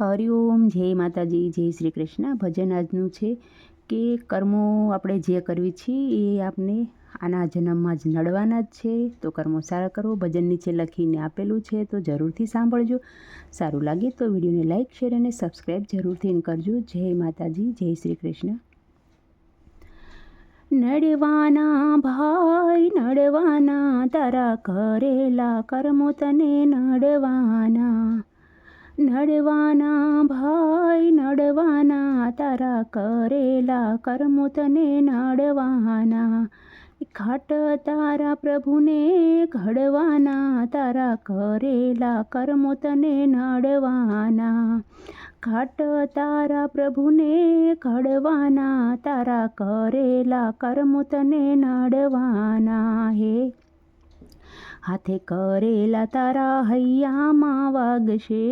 હરિઓમ જય માતાજી, જય શ્રી કૃષ્ણ. ભજન આજનું છે કે કર્મો આપણે જે કરવી છીએ એ આપને આના જન્મમાં જ નડવાના જ છે. તો કર્મો સારા કરો, ભજન નીચે લખીને આપેલું છે તો જરૂરથી સાંભળજો. સારું લાગે તો વિડીયોને લાઇક શેર અને સબસ્ક્રાઈબ જરૂરથી કરજો. જય માતાજી, જય શ્રી કૃષ્ણ. નડવાના ભાઈ, નડવાના તારા કરેલા કર્મો તને નડવાના નડવાના ભાઈ નડવાના તારા કરેલા કર્મો તને નડવાના ખાટ તારા પ્રભુને ઘડવાના તારા કરેલા કર્મો તને નડવાના ખાટ તારા પ્રભુને ઘડવાના તારા કરેલા કર્મો તને નડવાના હે હાથે કરેલા તારા હૈયામાં વાગશે,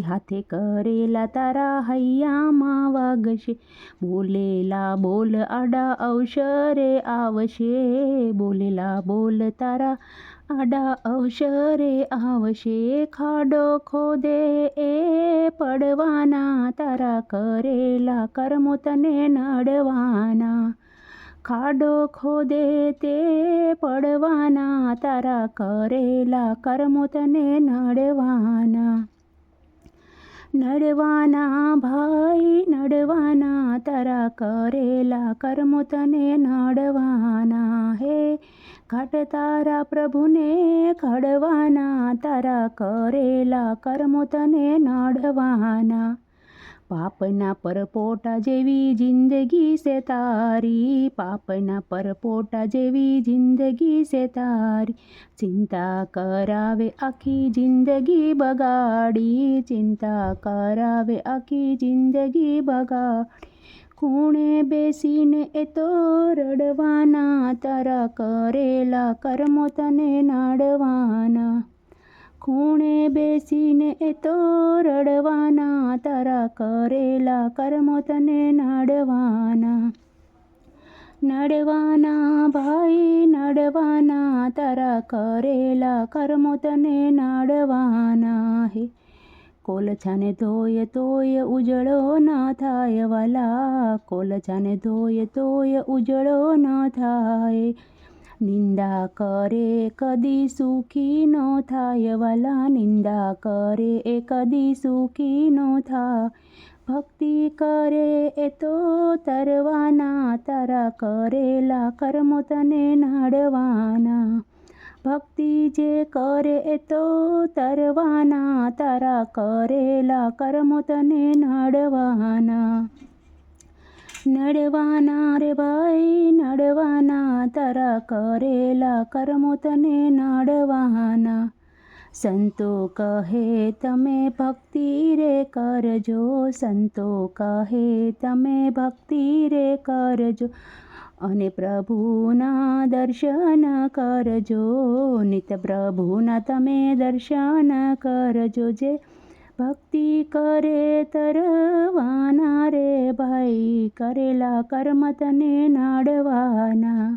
હાથે કરેલા તારા હૈયામાં વાગશે. બોલેલા બોલ આડા અવસરે આવશે, બોલેલા બોલ તારા આડા અવસરે આવશે. ખાડો ખોદે એ પડવાના, તારા કરેલા કર્મો તને નડવાના. ખાડો ખોદે તે પડવાના, તારા કરેલા કર્મો તને નડવાના. નડવાના ભાઈ, નડવાના, તારા કરેલા કર્મો તને નડવાના. હે, ઘટ તારા પ્રભુને ખડવાના તારા કરેલા કર્મો તને નડવાના. પાપના પરપોટા જેવી જિંદગી સે તારી, પાપના પરપોટા જેવી જિંદગી સે તારી. ચિંતા કરાવે આખી જિંદગી બગાડી, ચિંતા કરાવે આખી જિંદગી બગાડી. ખૂણે બેસીને એ તો રડવાના, તારા કરેલા કર્મો તને નડવાના. ખૂણે બેસીને એ તો રડવાના, તારા કરેલા કર્મો તને નડવાના. નડવાના ભાઈ, નડવાના, તારા કરેલા કર્મો તને નડવાના હે. કોલછાને ધોય તોય ઉજળો ન થાય વાલા, કોલછાને ધોય તોય ઉજળો ન થાય. નિંદા કરે કદી સુખી નો થાય વાલા નિંદા કરે એ કદી સુખી નો થા ભક્તિ કરે એ તો તરવાના તારા કરેલા કર્મો તને નડવાના ભક્તિ જે કરે એ તો તરવાના તારા કરેલા કર્મો તને નડવાના નડવાના રે ભાઈ નડવાના તારા કરેલા કર્મો તને નડવાના સંતો કહે તમે ભક્તિ રે કરજો સંતો કહે તમે ભક્તિ રે કરજો અને પ્રભુના દર્શન કરજો નિત પ્રભુના તમે દર્શન કરજો જે ભક્તિ કરે ભાઈ કરેલા કર્મ તને નડવાના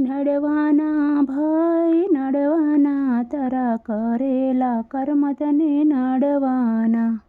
નડવાના ભાઈ નડવાના તારા કરેલા કર્મ તને નડવાના.